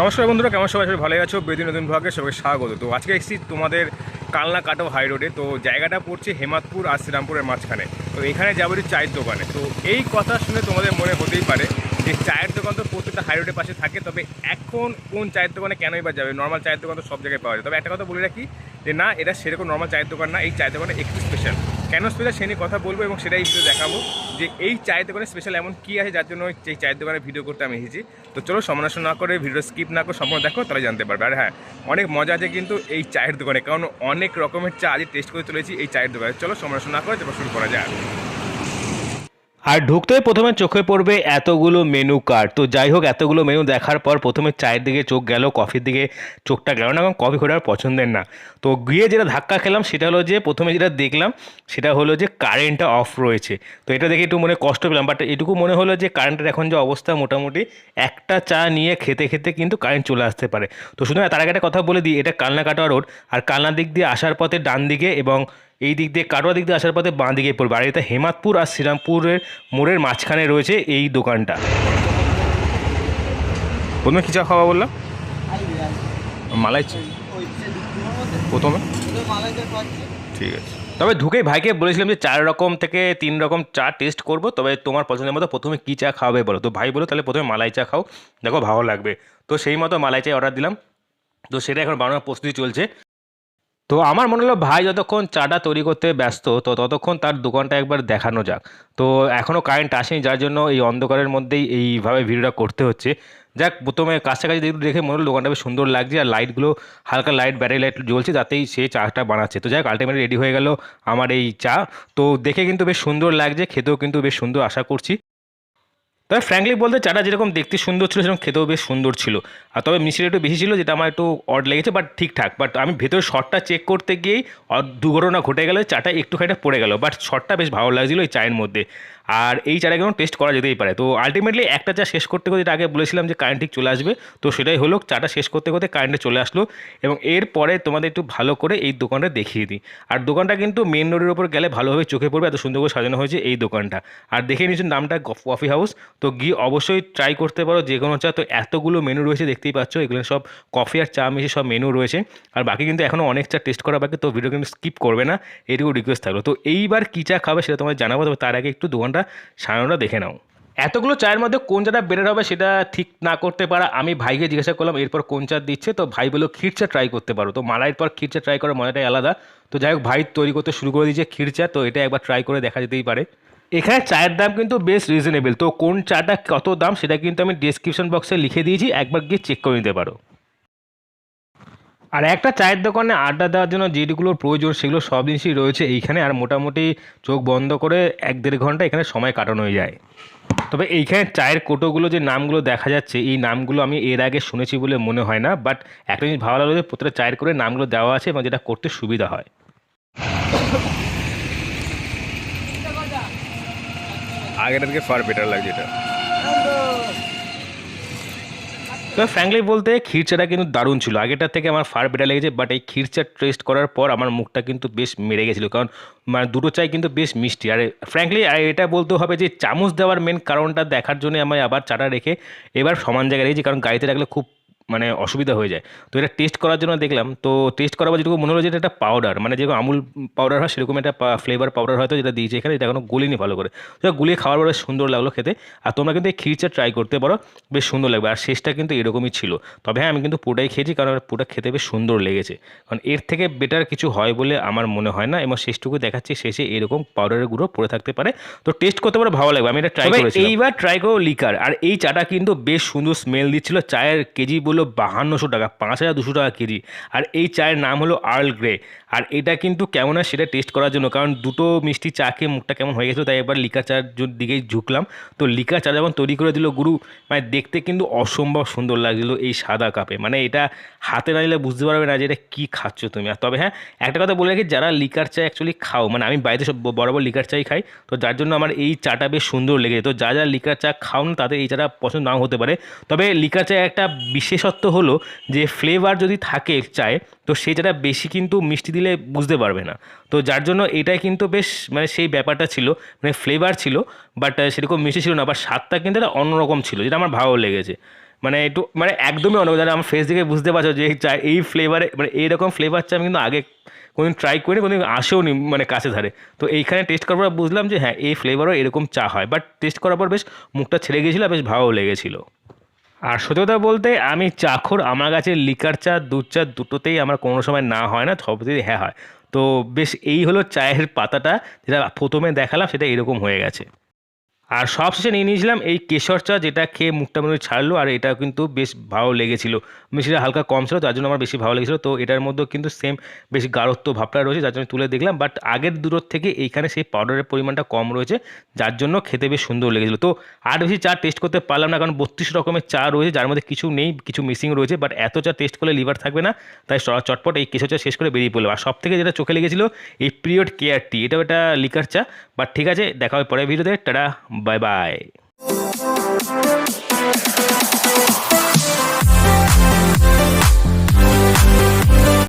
নমস্কার বন্ধুরা, কেমন সবাই? সবাই ভালো আছো? বেদিন নতুন ভাগে সবাই স্বাগত। তো আজকে এসেছি তোমাদের কালনা কাটো হাই রোডে। তো জায়গাটা পড়ছে হেমাদপুর আর শ্রীরামপুরের মাঝখানে। তো এখানে যাব চায়ের দোকানে। তো এই কথা শুনে তোমাদের মনে হতেই পারে যে চায়ের দোকান তো প্রত্যেকটা হাই রোডের পাশে থাকে, তবে এখন কোন চায়ের দোকানে কেনই বা যাবে? নর্মাল চায়ের দোকান তো সব জায়গায় পাওয়া যায়। তবে একটা কথা বলে রাখি যে না, এটা সেরকম নর্মাল চায়ের দোকান না। এই চায়ের দোকানে একটু স্পেশাল কেন স্পেশাল সে নিয়ে কথা বলব এবং সেটাই ভিডিও দেখাবো যে এই চায়ের দোকানে স্পেশাল এমন কী আছে যার জন্য এই চায়ের দোকানে ভিডিও করতে আমি এসেছি। তো চলো সমালোচনা না করে ভিডিও স্কিপ না করে সম্পূর্ণ দেখো, তাহলে জানতে পারবে। আর হ্যাঁ অনেক মজা আছে কিন্তু এই চায়ের দোকানে, কারণ অনেক রকমের চা আজ টেস্ট করে চলেছি এই চায়ের দোকানে। চলো সমালোচনা না করে তারপর শুরু করা যায় আর ঢুকতে প্রথমে চোখে পড়বে এতগুলো মেনু কার্ড তো যাই হোক, এতগুলো মেনু দেখার পর প্রথমে চায়ের দিকে চোখ গেল কফির দিকে চোখটা গেল না এবং কফি খোটার পছন্দের না। তো গিয়ে যেটা ধাক্কা খেলাম সেটা হলো যে, প্রথমে যেটা দেখলাম সেটা হলো যে কারেন্টটা অফ রয়েছে। তো এটা দেখে একটু মনে কষ্ট পেলাম বাট এটুকু মনে হলো যে কারেন্টের এখন যে অবস্থা মোটামুটি, একটা চা নিয়ে খেতে খেতে কিন্তু কারেন্ট চলে আসতে পারে। তো শুধু তার আগে একটা কথা বলে দিই, এটা কালনা কাটোয়া রোড আর কালনা দিক দিয়ে আসার পথে ডান দিকে এবং এই দিক দিয়ে, কাটোয়া দিক দিয়ে আসার পথে বাঁ দিকে পড়বে। আর এটা হেমাদপুর আর শ্রীরামপুরের মোড়ের মাঝখানে রয়েছে এই দোকানটা। প্রথমে কী চা খাওয়া বললাম? মালাই চা। প্রথমে? ঠিক আছে। তবে ঢুকেই ভাইকে বলেছিলাম যে চার রকম থেকে তিন রকম চা টেস্ট করব, তবে তোমার পছন্দের মতো প্রথমে কী চা খাওয়াবে বলো। তো ভাই বলো, তাহলে প্রথমে মালাই চা খাও। দেখো ভালো লাগবে। তো সেই মতো মালাই চাই অর্ডার দিলাম। তো সেটা এখন বানানোর প্রস্তুতি চলছে। তো আমার মনে হলো ভাই যতক্ষণ চাটা তৈরি করতে ব্যস্ত, তো ততক্ষণ তার দোকানটা একবার দেখানো যাক। তো এখনও কারেন্ট আসেনি, যার জন্য এই অন্ধকারের মধ্যেই এইভাবে ভিডিওটা করতে হচ্ছে। যাক, প্রথমে কাছাকাছি দেখে মনে হলো দোকানটা বেশ সুন্দর লাগছে, আর লাইটগুলো হালকা লাইট ব্যাটারি লাইট জ্বলছে, যাতেই সে চাটা বানাচ্ছে। তো যাক আলটিমেটলি রেডি হয়ে গেল আমার এই চা। তো দেখে কিন্তু বেশ সুন্দর লাগছে, খেতেও কিন্তু বেশ সুন্দর, আশা করছি। তবে ফ্র্যাঙ্কলি বলতে চাটা যেরকম দেখতে সুন্দর ছিল, সেরকম খেতেও বেশ সুন্দর ছিল। আর তবে মিষ্টিটা একটু বেশি ছিল, যেটা আমার একটু অড লেগেছে বাট ঠিকঠাক। বাট আমি ভেতরে শটটা চেক করতে গিয়েই দুর্ঘটনা ঘটে গেলে চাটা একটু একটুখানি পড়ে গেল। বাট শটটা বেশ ভালো লাগছিল এই চায়ের মধ্যে। আর এই চাটা কেমন টেস্ট করা যেতেই পারে। তো আলটিমেটলি একটা চা শেষ করতে করতে আগে বলেছিলাম যে কারেন্ট ঠিক চলে আসবে, তো সেটাই হলো চাটা শেষ করতে করতে কারেন্টে চলে আসলো এবং এরপরে তোমাদের একটু ভালো করে এই দোকানটা দেখিয়ে দিই। আর দোকানটা কিন্তু মেন রোডের ওপর গেলে ভালোভাবে চোখে পড়বে, এত সুন্দর করে সাজানো হয়েছে এই দোকানটা। আর দেখে নিয়েছেন নামটা কফি হাউস তো গিয়ে অবশ্যই ট্রাই করতে পারো যে কোনো চা। তো এতগুলো মেনু রয়েছে দেখতেই পাচ্ছ, এগুলো সব কফি আর চা মিশিয়ে সব মেনু রয়েছে। আর বাকি কিন্তু এখনও অনেক চা টেস্ট করা বাকি, তো ভিডিও কিন্তু স্কিপ করবে না, এটুকু রিকোয়েস্ট থাকল। তো এইবার কী চা খাবে সেটা তোমায় জানাব, তবে তার আগে একটু দোকানটা সাজানোটা দেখে নাও। এতগুলো চায়ের মধ্যে কোন চাটা বেটার হবে সেটা ঠিক না করতে পারা আমি ভাইকে জিজ্ঞাসা করলাম, এরপর কোন চা দিচ্ছে? তো ভাই বলল, ক্ষীর চা ট্রাই করতে পারো। তো মালাইয়ের পর ক্ষীর চা ট্রাই করার মজাটাই আলাদা। তো যাই হোক, ভাই তৈরি করতে শুরু করে দিয়েছে ক্ষীর চা, তো এটা একবার ট্রাই করে দেখা যেতেই পারে। এখানে চায়ের দাম কিন্তু বেশ রিজনেবল তো কোন চাটা কত দাম সেটা কিন্তু আমি ডিসক্রিপশন বক্সে লিখে দিয়েছি, একবার গিয়ে চেক করে নিতে পারো। আর একটা চায়ের দোকানে আড্ডা দেওয়ার জন্য যেগুলোর প্রয়োজন সেগুলো সব জিনিসই রয়েছে এইখানে। আর মোটামুটি চোখ বন্ধ করে এক দেড় ঘণ্টা এখানে সময় কাটানো যায়। তবে এইখানে চায়ের কোটোগুলো যে নামগুলো দেখা যাচ্ছে, এই নামগুলো আমি এর আগে শুনেছি বলে মনে হয় না বাট একটা জিনিস ভালো লাগল যে প্রত্যেকটা চায়ের করে নামগুলো দেওয়া আছে এবং যেটা করতে সুবিধা হয়। আগেটার থেকে ফার বেটার লাগছে এটা। তো ফ্র্যাঙ্কলি বলতে খিরচাটা কিন্তু দারুণ ছিল। আগেটার থেকে আমার ফার বেটার লেগেছে বাট এই ক্ষীরচা টেস্ট করার পর আমার মুখটা কিন্তু বেশ মেরে গেছিল, কারণ মানে দুটো চাই কিন্তু বেশ মিষ্টি। আর ফ্র্যাঙ্কলি এটা বলতে হবে যে, চামচ দেওয়ার মেন কারণটা দেখার জন্য আমি আবার চাটা রেখে এবার সমান জায়গায় রেখেছি, কারণ গাড়িতে রাখলে খুব মানে অসুবিধা হয়ে যায়। তো এটা টেস্ট করার জন্য দেখলাম তো টেস্ট করার পর যেটুকু মনে হলো যে এটা একটা পাউডার মানে যেরকম আমুল পাউডার হয় সেরকম একটা ফ্লেভার পাউডার হয়তো যেটা দিয়েছে এখানে এটা এখনও গুলিনি ভালো করে। তো গুলিয়ে খাওয়ার পরে সুন্দর লাগল খেতে। আর তোমরা কিন্তু এই ক্ষীরচা ট্রাই করতে পারো বেশ সুন্দর লাগবে। আর শেষটা কিন্তু এরকমই ছিল। তবে হ্যাঁ আমি কিন্তু পুটাই খেয়েছি কারণ পুটা খেতে বেশ সুন্দর লেগেছে। কারণ এর থেকে বেটার কিছু হয় বলে আমার মনে হয় না এবং শেষটুকু দেখাচ্ছি শেষে এরকম পাউডারের গুঁড়ো পড়ে থাকতে পারে। তো টেস্ট করতে পারো ভালো লাগবে। আমি এটা ট্রাই করেছি এইবার ট্রাই করো লিকার আর এই চাটা কিন্তু বেশ সুন্দর স্মেল দিচ্ছিল। চায়ের কেজি বলল বাহান্নশো টাকা, পাঁচ হাজার দুশো টাকা কেজি। আর এই চায়ের নাম হলো আর্ল গ্রে। আর এটা কিন্তু কেমন হয় সেটা টেস্ট করার জন্য, কারণ দুটো মিষ্টি চা খেয়ে মুখটা কেমন হয়ে গেছিল তাই এবার লিকার চার দিকেই ঝুঁকলাম। তো লিকার চা যখন তৈরি করে দিল গুরু মানে দেখতে কিন্তু অসম্ভব সুন্দর লাগছিল এই সাদা কাপে। মানে এটা হাতে না নিলে বুঝতে পারবে না যে এটা কী খাচ্ছ তুমি। আর তবে হ্যাঁ একটা কথা বলে রাখি, যারা লিকার চা অ্যাকচুয়ালি খাও মানে আমি বাড়িতে সব বরাবর লিকার চাই খাই, তো যার জন্য আমার এই চাটা বেশ সুন্দর লেগেছে। তো যা যা লিকার চা খাও না তাদের এই চাটা পছন্দ নাও হতে পারে। তবে লিকার চায় একটা বিশেষ বিশেষত্ব হলো যে ফ্লেভার যদি থাকে চায়, তো সেই চাটা বেশি কিন্তু মিষ্টি দিলে বুঝতে পারবে না। তো যার জন্য এটাই কিন্তু বেশ মানে সেই ব্যাপারটা ছিল মানে ফ্লেভার ছিল বাট সেরকম মিষ্টি ছিল না বাট স্বাদটা কিন্তু একটা অন্যরকম ছিল, যেটা আমার ভালো লেগেছে। মানে একটু মানে একদমই অন্য যারা আমার ফেস দেখে বুঝতে পারছ যে এই ফ্লেভারে মানে এইরকম ফ্লেভার চা আমি কিন্তু আগে কোনোদিন ট্রাই করিনি, কোনোদিন আসেও নি মানে কাছে ধারে। তো এইখানে টেস্ট করার পর বুঝলাম যে হ্যাঁ এই ফ্লেভারও এরকম চা হয় বাট টেস্ট করার পর বেশ মুখটা ছেড়ে গিয়েছিল, বেশ ভালো লেগেছিলো। আর সত্যি কথা বলতে আমি চাখর আমার কাছে লিকার চা, দুধ চা দুটোতেই আমার কোনো সময় না হয় না সবতেই হ্যাঁ হয়। তো বেশ এই হলো চায়ের পাতাটা, যেটা প্রথমে দেখালাম, সেটা এরকম হয়ে গেছে। আর সব শেষে নিয়ে নিয়েছিলাম এই কেশর চা, যেটা খেয়ে মুখটা মনে ছাড়লো, আর এটা কিন্তু বেশ ভালো লেগেছিল। মিষ্টিটা হালকা কম ছিল, তার জন্য আমার বেশি ভালো লেগেছিলো। তো এটার মধ্যেও কিন্তু সেম বেশ গাঢ়ত্ব ভাবটা রয়েছে, যার জন্য তুলে দেখলাম। বাট আগের দূরত থেকে এইখানে সেই পাউডারের পরিমাণটা কম রয়েছে, যার জন্য খেতে বেশ সুন্দর লেগেছিলো। তো আর বেশি চা টেস্ট করতে পারলাম না, কারণ বত্রিশ রকমের চা রয়েছে, যার মধ্যে কিছু নেই, কিছু মিসিং রয়েছে। বাট এত চা টেস্ট করলে লিভার থাকবে না, তাই চটপট এই কেশর চা শেষ করে বেরিয়ে পড়লাম। আর সব থেকে যেটা চোখে লেগেছিলো, এই পিরিয়ড কেয়ার টি এটাও একটা লিকার চা। বাট ঠিক আছে, দেখা হবে পরের ভিডিওতে টাটা Bye bye.